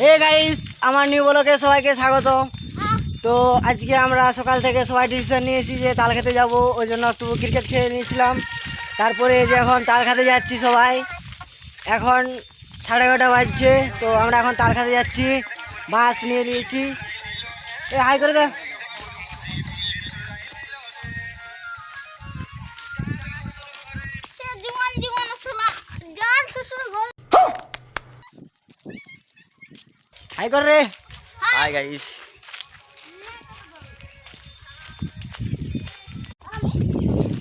Hey guys আমার new ব্লকে সবাইকে স্বাগত তো আজকে আমরা সকাল থেকে সবাই ডিসিশন নিয়েছি যে তাল খেতে যাব, ওই জন্য একটু ক্রিকেট খেলে নিয়েছিলাম। তারপরে যে এখন তাল খেতে যাচ্ছি সবাই। এখন সাড়ে এগারোটা বাজছে, তো আমরা এখন তাল খেতে যাচ্ছি। বাস নিয়ে নিয়েছি। এ হাই করে দে। হাই কর রে হাই গাইস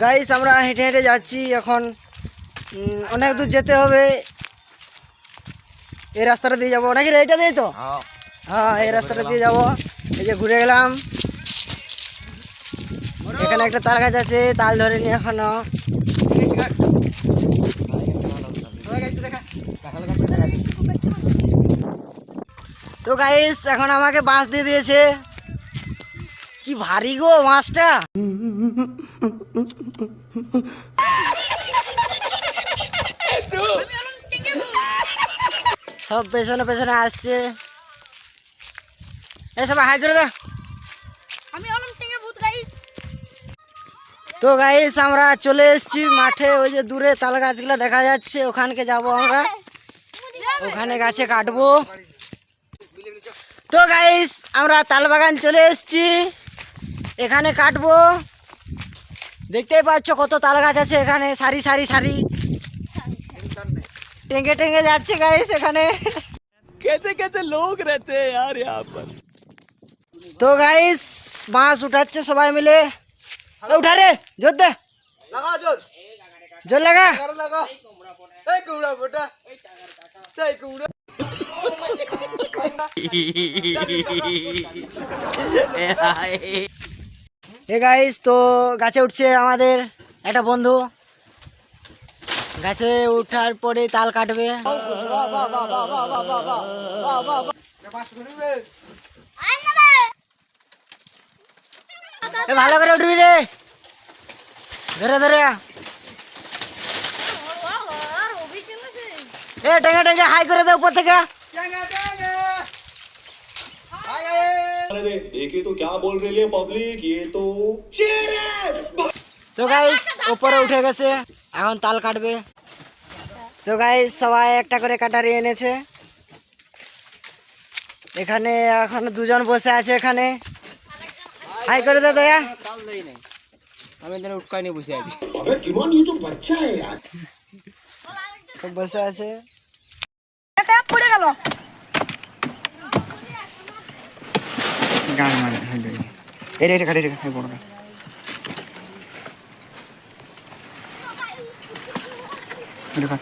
গাইস আমরা হেঁটে হেঁটে যাচ্ছি এখন অনেক দূর যেতে হবে এই রাস্তাটা দিয়ে যাব নাকি এইটা দিয়ে তো হ্যাঁ এই রাস্তাটা দিয়ে যাব এই যে ঘুরে গেলাম এখানে একটা তাল গাছ আছে তাল ধরে নি এখনও তো গাইস এখন আমাকে বাস দিয়ে দিয়েছে। কি ভারী গো মাছটা। সব পেছনে পেছনে আসছে। এ সবাই হাই করে দাও। আমি হলাম টেঙ্গে ভূত গাইস তো গাইস আমরা চলে এসেছি মাঠে ওই যে দূরে তাল গাছগুলো দেখা যাচ্ছে ওখানকে যাব আমরা। ওখানে গাছে কাটবো। তো গাইস আমরা তাল বাগান চলে এসেছি এখানে কাটবো দেখতেই পাচ্ছ কত তাল গাছ আছে এখানে সারি সারি সারি টেঙ্গে টেঙ্গে যাচ্ছে গাইস এখানে कैसे कैसे लोग रहते हैं यार यहाँ पर তো গাইস মাছ উঠাচ্ছে সবাই মিলে এ, উঠা রে জোর দে লাগা জোর জোর লাগা কার লাগা এই কুমড়া ফোটা সেই কুমড়া এ গাইস তো গাছে উঠছে আমাদের একটা বন্ধু। গাছে উঠার পরে তাল কাটবে। পাঁচ মিনিট আই না রে এ ভালো করে উঠবি রে। ধরে ধরে। আর হবি চলেছে এ, টেঙ্গে টেঙ্গে হাই করে দে উপর থেকে। জাঙ্গা জাঙ্গা আ গয়ে अरे देखिए तो क्या बोल रही है पब्लिक ये तो शेर है তো গাইস উপরে উঠে গেছে এখন তাল কাটবে তো গাইস সবাই একটা করে কাটারি এনেছে এখানে এখন দুজন বসে আছে এখানে হাই করে দে দয়া তাল দেই নাই আমি এখানে উটকাই নিয়ে বসে আছি अबे किमान ये तो बच्चा है यार সব বসে আছে এটা পড়ে গেল গান মানে হইল এটা এটা কাটে এটা বড়টা এটা কাট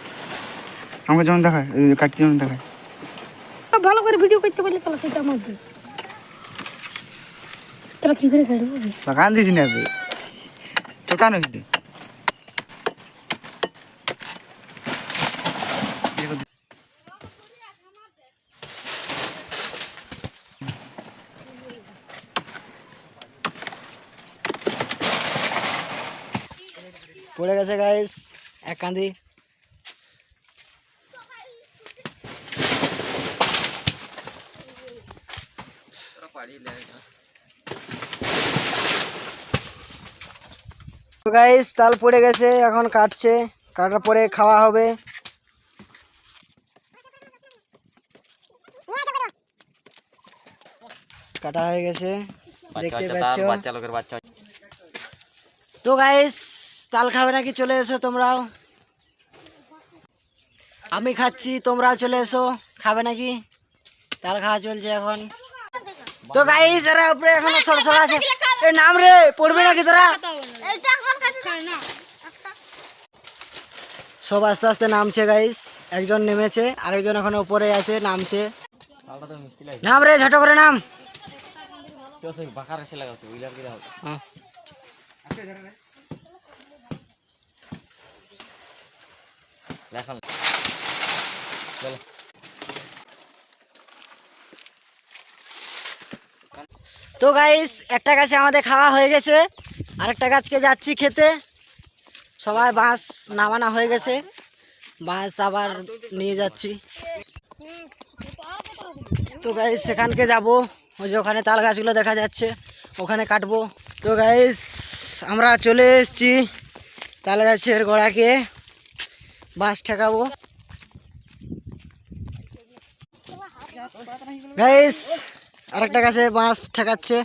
আমাকে যেমন দেখায় কাটতে যেমন দেখায় ভালো করে ভিডিও করতে পারলে তাহলে সেটা আমার দোষ তোরা কি করে কাটবো বা গান দিস না কেন কানো পড়ে গেছে গাইস এক কান্দি। গাইস তাল পড়ে গেছে এখন কাটছে। কাটার পরে খাওয়া হবে। কাটা হয়ে গেছে। দেখতে পাচ্ছ। তো গাইস তাল খাবে নাকি চলে এসো তোমরাও? আমি খাচ্ছি তোমরাও চলে এসো। খাবে নাকি? তাল খাওয়া চলছে এখন। তো গাইস এরা উপরে এখন ছোট আছে এ নাম রে পড়বে নাকি তোরা? সব আস্তে আস্তে নামছে গাইস একজন নেমেছে আরেকজন এখন উপরে আছে নামছে। নাম রে ঝট করে নাম। সেই বাকার দেখাল তো গাইস একটা গাছে আমাদের খাওয়া হয়ে গেছে, আরেকটা গাছকে যাচ্ছি খেতে। সবাই বাঁশ নামানা হয়ে গেছে, বাঁশ আবার নিয়ে যাচ্ছি। তো গাইস সেখানকে যাব, ওই যে ওখানে তাল গাছগুলো দেখা যাচ্ছে, ওখানে কাটবো। তো গাইস আমরা চলে এসেছি তাল গাছের গোড়াকে। বাস ঠেকাবো। গাইস আরেকটা গাছে বাস ঠেকাচ্ছে।